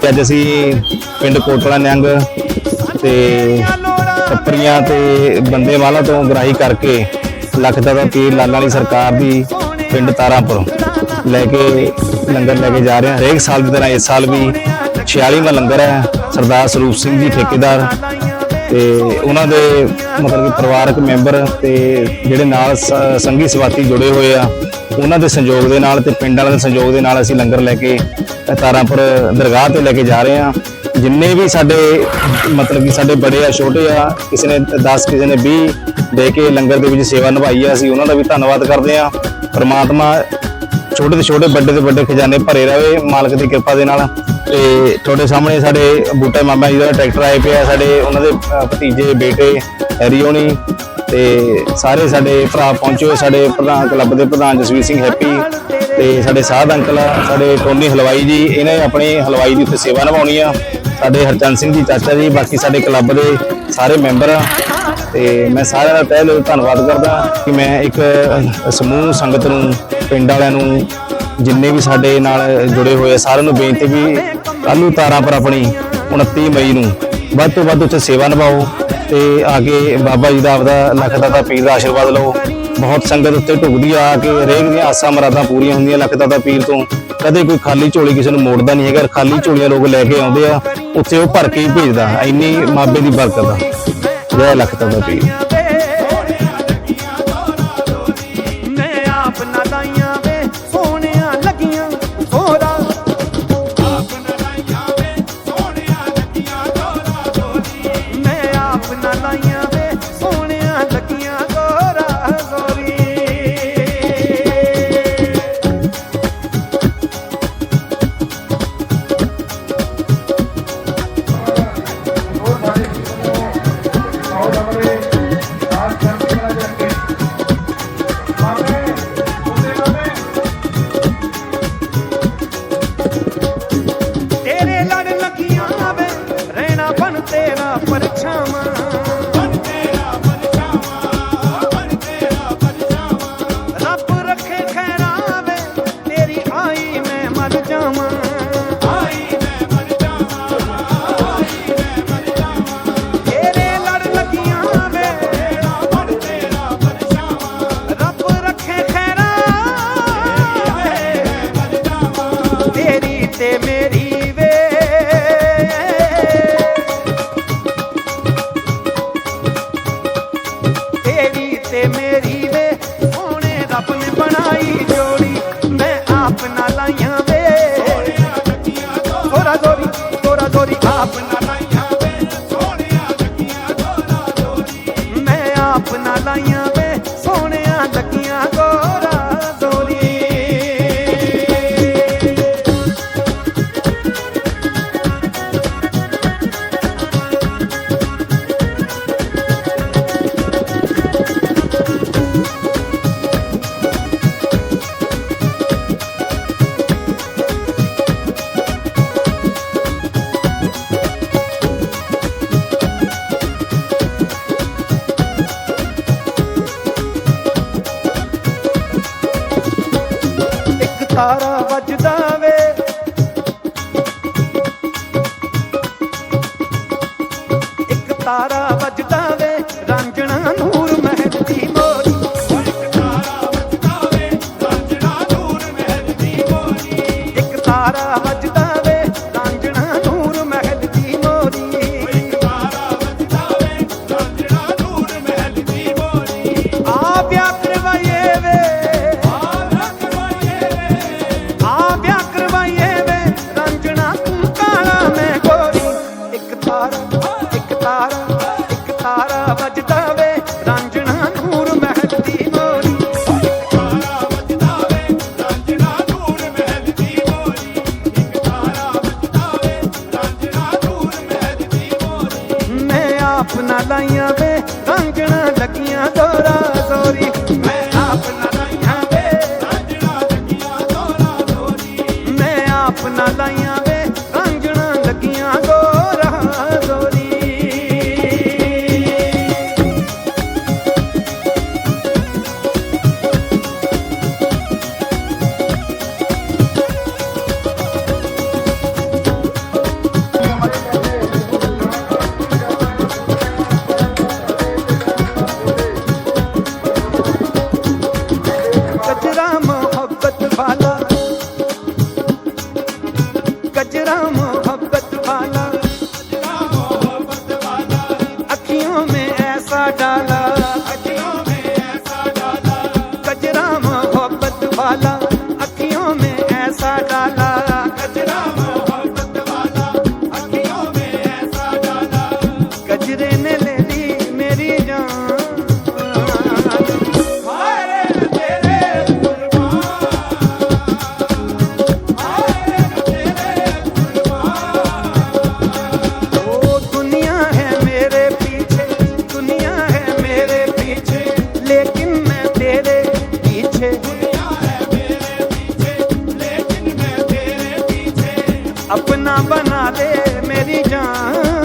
ਤੇ ਅੱਜ ਅਸੀਂ ਪਿੰਡ ਕੋਟਲਾ ਨਿਹੰਗ ਤੇ ਟੱਪਰੀਆਂ ਤੇ ਬੰਦੇ ਵਾਲਾ ਤੋਂ ਗ੍ਰਾਹੀ ਕਰਕੇ ਲੱਖ ਦਾ ਪੀਰ ਲਾਲਾਂ ਵਾਲੀ ਸਰਕਾਰ ਦੀ ਪਿੰਡ ਤਾਰਾਪੁਰ ਲੈ ਕੇ ਲੰਗਰ ਲੈ ਕੇ ਜਾ ਰਹੇ ਹਾਂ। ਹਰੇਕ ਸਾਲ ਦੀ ਤਰ੍ਹਾਂ ਇਸ ਸਾਲ ਵੀ 46ਵਾਂ ਲੰਗਰ ਹੈ। ਸਰਦਾਰ ਸਰੂਪ ਸਿੰਘ ਜੀ ਠੇਕੇਦਾਰ ਤੇ ਉਹਨਾਂ ਦੇ ਮਤਲਬ ਕਿ ਪਰਿਵਾਰਕ ਮੈਂਬਰ ਤੇ ਜਿਹੜੇ ਨਾਲ ਸ- ਸੰਗੀ ਸਵਾਤੀ ਜੁੜੇ ਹੋਏ ਆ, ਉਹਨਾਂ ਦੇ ਸੰਯੋਗ ਦੇ ਨਾਲ ਤੇ ਪਿੰਡ ਵਾਲਿਆਂ ਦੇ ਸੰਯੋਗ ਦੇ ਨਾਲ ਅਸੀਂ ਲੰਗਰ ਲੈ ਕੇ, ਤਾਰਾਪੁਰ ਦਰਗਾਹ ਤੇ ਲੈ ਕੇ ਜਾ ਰਹੇ ਹਾਂ। ਜਿੰਨੇ ਵੀ ਸਾਡੇ ਮਤਲਬ ਕਿ ਸਾਡੇ ਬੜੇ ਆ, ਛੋਟੇ ਆ, ਕਿਸੇ ਨੇ 10 ਕਿਸੇ ਨੇ 20 ਦੇ ਕੇ ਲੰਗਰ ਦੇ ਵਿੱਚ ਸੇਵਾ ਨਿਭਾਈ ਆ, ਅਸੀਂ ਉਹਨਾਂ ਦਾ ਵੀ ਧੰਨਵਾਦ ਕਰਦੇ ਆ ਪਰਮਾਤਮਾ ਛੋਟੇ ਤੋਂ ਛੋਟੇ ਵੱਡੇ ਤੋਂ ਵੱਡੇ ਖਜ਼ਾਨੇ ਭਰੇ ਰਵੇ ਮਾਲਕ ਦੀ ਕਿਰਪਾ ਦੇ ਨਾਲ। ਤੇ ਤੁਹਾਡੇ ਸਾਹਮਣੇ ਸਾਡੇ ਬੂਟੇ ਮਾਮਾ ਜੀ ਦਾ ਟਰੈਕਟਰ ਆਏ ਪਿਆ ਸਾਡੇ ਉਹਨਾਂ ਦੇ ਭਤੀਜੇ ਬੇਟੇ ਹੈਰੀ ਹੋਣੀ ਤੇ ਸਾਰੇ ਸਾਡੇ ਭਰਾ ਪਹੁੰਚੇ ਹੋਏ ਸਾਡੇ ਪ੍ਰਧਾਨ ਕਲੱਬ ਦੇ ਪ੍ਰਧਾਨ ਜਸਵੀਰ ਸਿੰਘ ਹੈਪੀ ਤੇ ਸਾਡੇ ਸਾਧ ਅੰਕਲ ਆ, ਸਾਡੇ ਟੋਨੀ ਹਲਵਾਈ ਜੀ ਇਹਨੇ ਆਪਣੀ ਹਲਵਾਈ ਦੀ ਉੱਤੇ ਸੇਵਾ ਨਿਭਾਉਣੀ ਆ। ਸਾਡੇ ਹਰਚੰਦ ਸਿੰਘ ਜੀ ਚਾਚਾ ਜੀ ਬਾਕੀ ਸਾਡੇ ਕਲੱਬ ਦੇ ਸਾਰੇ ਮੈਂਬਰ ਤੇ ਮੈਂ ਸਾਰਿਆਂ ਦਾ ਤਹਿ ਦਿਲੋਂ ਧੰਨਵਾਦ ਕਰਦਾ ਕਿ ਮੈਂ ਇੱਕ ਸਮੂਹ ਸੰਗਤ ਨੂੰ, ਪਿੰਡ ਵਾਲਿਆਂ ਨੂੰ, ਜਿੰਨੇ ਵੀ ਸਾਡੇ ਨਾਲ ਜੁੜੇ ਹੋਏ ਆ, ਸਾਰਿਆਂ ਨੂੰ ਬੇਨਤੀ ਵੀ ਕੱਲ੍ਹ ਨੂੰ ਤਾਰਾਂ ਪਰ ਆਪਣੀ 29 ਮਈ ਨੂੰ ਵੱਧ ਤੋਂ ਵੱਧ ਉੱਥੇ ਸੇਵਾ ਨਿਭਾਓ ਤੇ ਆ ਕੇ ਬਾਬਾ ਜੀ ਦਾ ਆਪਦਾ ਲੱਖ ਦਾ ਪੀਰ ਦਾ ਆਸ਼ੀਰਵਾਦ ਲਓ। ਬਹੁਤ ਸੰਗਤ ਉੱਤੇ ਢੁਕਦੀ ਆ ਕੇ ਹਰੇਕ ਦੀਆਂ ਆਸਾਂ ਮਰਾਦਾਂ ਪੂਰੀਆਂ ਹੁੰਦੀਆਂ ਲੱਖ ਦਾ ਪੀਰ ਤੋਂ। ਕਦੇ ਕੋਈ ਖਾਲੀ ਝੋਲੀ ਕਿਸੇ ਨੂੰ ਮੋੜਦਾ ਨਹੀਂ ਹੈਗਾ, ਖਾਲੀ ਝੋਲੀਆਂ ਲੋਕ ਲੈ ਕੇ ਆਉਂਦੇ ਆ, ਉੱਥੇ ਉਹ ਭਰ ਕੇ ਹੀ ਭੇਜਦਾ, ਇੰਨੀ ਮਾਬੇ ਦੀ ਬਰਕਤ ਆ। ਜੈ ਲੱਖ ਦਾ ਦਾ ਬਣ ਇੱਕ ਤਾਰਾ ਵੱਜਦਾ गजरा मोहब्बत वाला अखियों में ऐसा डाला ਆਪਣਾ ਬਣਾ ਦੇ ਮੇਰੀ ਜਾਨ।